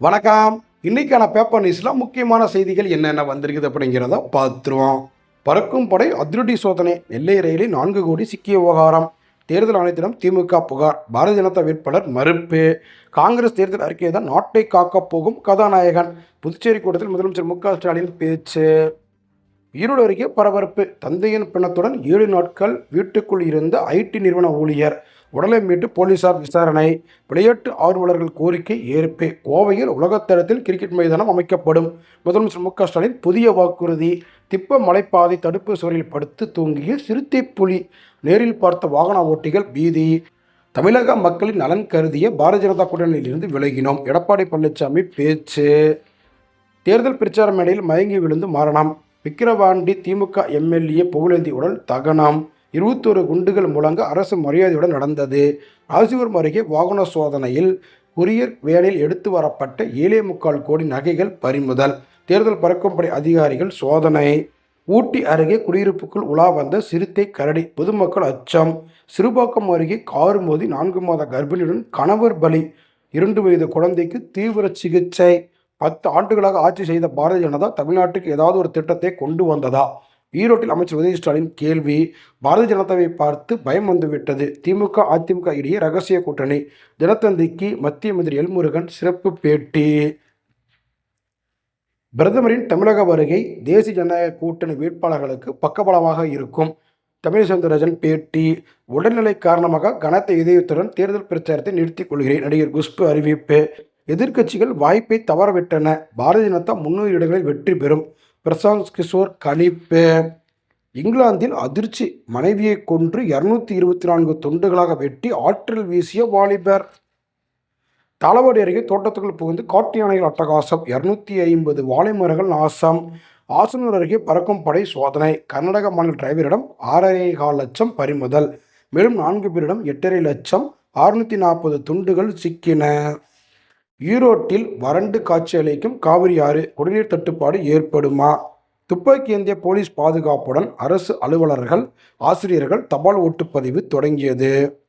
வணக்கம். இன்னைக்கான பேப்பர் நியூஸில் முக்கியமான செய்திகள் என்னென்ன வந்திருக்குது அப்படிங்கிறத பார்த்துருவோம். பறக்கும் படை அதிரடி சோதனை நெல்லை ரயிலில் நான்கு கோடி சிக்கிய விவகாரம். தேர்தல் ஆணையத்திடம் திமுக புகார் பாரதிய ஜனதா வேட்பாளர் மறுப்பு. காங்கிரஸ் தேர்தல் அறிக்கை தான் நாட்டை காக்கப் போகும் கதாநாயகன். புதுச்சேரி கூட்டத்தில் முதலமைச்சர் மு க ஸ்டாலின் பேச்சு. ஈரோடு அருகே பரபரப்பு. தந்தையின் பிணத்துடன் ஏழு நாட்கள் வீட்டுக்குள் இருந்த ஐடி நிறுவன ஊழியர் உடலை மீட்டு போலீசார் விசாரணை. விளையாட்டு ஆர்வலர்கள் கோரிக்கை ஏற்பு. கோவையில் உலகத்தரத்தில் கிரிக்கெட் மைதானம் அமைக்கப்படும். முதலமைச்சர் மு க ஸ்டாலின் புதிய வாக்குறுதி. திப்ப மலைப்பாதை தடுப்பு சுவரில் படுத்து தூங்கிய சிறுத்தை புலி நேரில் பார்த்த வாகன ஓட்டிகள் பீதி. தமிழக மக்களின் நலன் கருதிய பாரதிய ஜனதா கூட்டணியிலிருந்து விலகினோம். எடப்பாடி பழனிசாமி பேச்சு. தேர்தல் பிரச்சார மேடையில் மயங்கி விழுந்து மரணம். விக்கிரவாண்டி திமுக எம்எல்ஏ புகழேந்தி உடல் தகனம். இருபத்தொரு குண்டுகள் முழங்க அரசு மரியாதையுடன் நடந்தது. ராசிபுரம் அருகே வாகன சோதனையில் குரியர் வேனில் எடுத்து வரப்பட்ட ஏழே முக்கால் கோடி நகைகள் பறிமுதல். தேர்தல் பறக்கும்படை அதிகாரிகள் சோதனை. ஊட்டி அருகே குடியிருப்புக்குள் உலா வந்த சிறுத்தை கரடி பொதுமக்கள் அச்சம். சிறுபாக்கம் அருகே கார் மோதி நான்கு மாத கர்ப்பிணியுடன் கணவர் பலி. இரண்டு வயது குழந்தைக்கு தீவிர சிகிச்சை. பத்து ஆண்டுகளாக ஆட்சி செய்த பாரதிய ஜனதா தமிழ்நாட்டுக்கு ஏதாவது ஒரு திட்டத்தை கொண்டு வந்ததா? ஈரோட்டில் அமைச்சர் உதய ஸ்டாலின் கேள்வி. பாரதிய ஜனதாவை பார்த்து பயம் வந்துவிட்டது திமுக அதிமுக இடையே ரகசிய கூட்டணி. தினத்தந்திக்கு மத்திய மந்திரி எல்முருகன் சிறப்பு பேட்டி. பிரதமரின் தமிழக வருகை தேசிய ஜனநாயக கூட்டணி வேட்பாளர்களுக்கு பக்கபலமாக இருக்கும். தமிழ் சவுந்தரராஜன் பேட்டி. உடல்நிலை காரணமாக கனத்த இதயத்துடன் தேர்தல் பிரச்சாரத்தை நிறுத்திக் கொள்கிறேன். நடிகர் குஷ்பு அறிவிப்பு. எதிர்க்கட்சிகள் வாய்ப்பை தவறவிட்டன. பாரதிய ஜனதா முன்னூறு இடங்களில் வெற்றி பெறும். பிரசாந்த் கிஷோர் கணிப்பு இங்கிலாந்தில் அதிர்ச்சி மனைவியை கொன்று இருநூத்தி இருபத்தி நான்கு துண்டுகளாக வெட்டி ஆற்றில் வீசிய வாலிபர். தளவாடி அருகே தோட்டத்துக்குள் புகுந்து காட்டு யானைகள் அட்டகாசம். இருநூத்தி ஐம்பது வாழை மரங்கள் நாசம். ஆசனூர் அருகே பறக்கும் படை சோதனை. கர்நாடக மாநில டிரைவரிடம் ஆறரை கால் லட்சம் பறிமுதல். மேலும் நான்கு பேரிடம் எட்டரை லட்சம் அறுநூத்தி நாற்பது துண்டுகள் சிக்கின. ஈரோட்டில் வறண்டு காட்சியளிக்கும் காவிரி ஆறு குடிநீர் தட்டுப்பாடு ஏற்படுமா? துப்பாக்கி ஏந்திய போலீஸ் பாதுகாப்புடன் அரசு அலுவலர்கள் ஆசிரியர்கள் தபால் ஓட்டுப்பதிவு தொடங்கியது.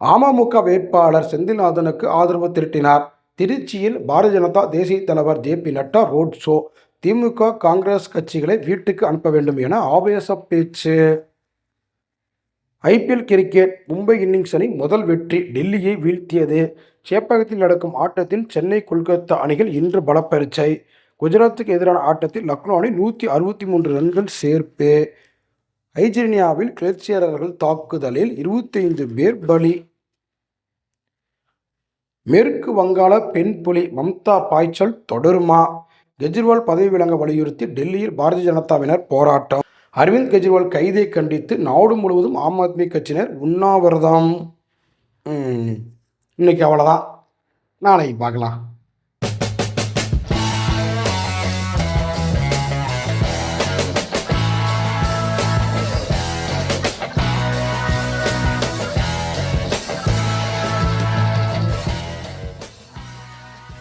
அமமுக வேட்பாளர் செந்தில்நாதனுக்கு ஆதரவு திரட்டினார். திருச்சியில் பாரதிய ஜனதா தேசிய தலைவர் J P Nadda road show. DMK Congress கட்சிகளை வீட்டுக்கு அனுப்ப வேண்டும் என ஆவேச பேச்சு. ஐபிஎல் கிரிக்கெட் மும்பை இன்னிங்ஸ் அணி முதல் வெற்றி டெல்லியை வீழ்த்தியது. சேப்பகத்தில் நடக்கும் ஆட்டத்தில் சென்னை கொல்கத்தா அணிகள் இன்று பலப்பரிச்சை. குஜராத்துக்கு எதிரான ஆட்டத்தில் லக்னோ அணி நூற்றி அறுபத்தி மூன்று ரன்கள் சேர்ப்பு. ஐஜீனியாவில் கிளர்ச்சியாளர்கள் தாக்குதலில் இருபத்தைந்து பேர் பலி. மேற்கு வங்காள பெண் புலி மம்தா பாய்ச்சல் தொடருமா? கெஜ்ரிவால் பதவி விலங்க வலியுறுத்தி டெல்லியில் பாரதிய ஜனதாவினர் போராட்டம். அரவிந்த் கெஜ்ரிவால் கைதை கண்டித்து நாடு முழுவதும் ஆம் ஆத்மி கட்சியினர் உண்ணாவிரதம். இன்னைக்கு அவ்வளோதான் நாளைக்கு பார்க்கலாம்.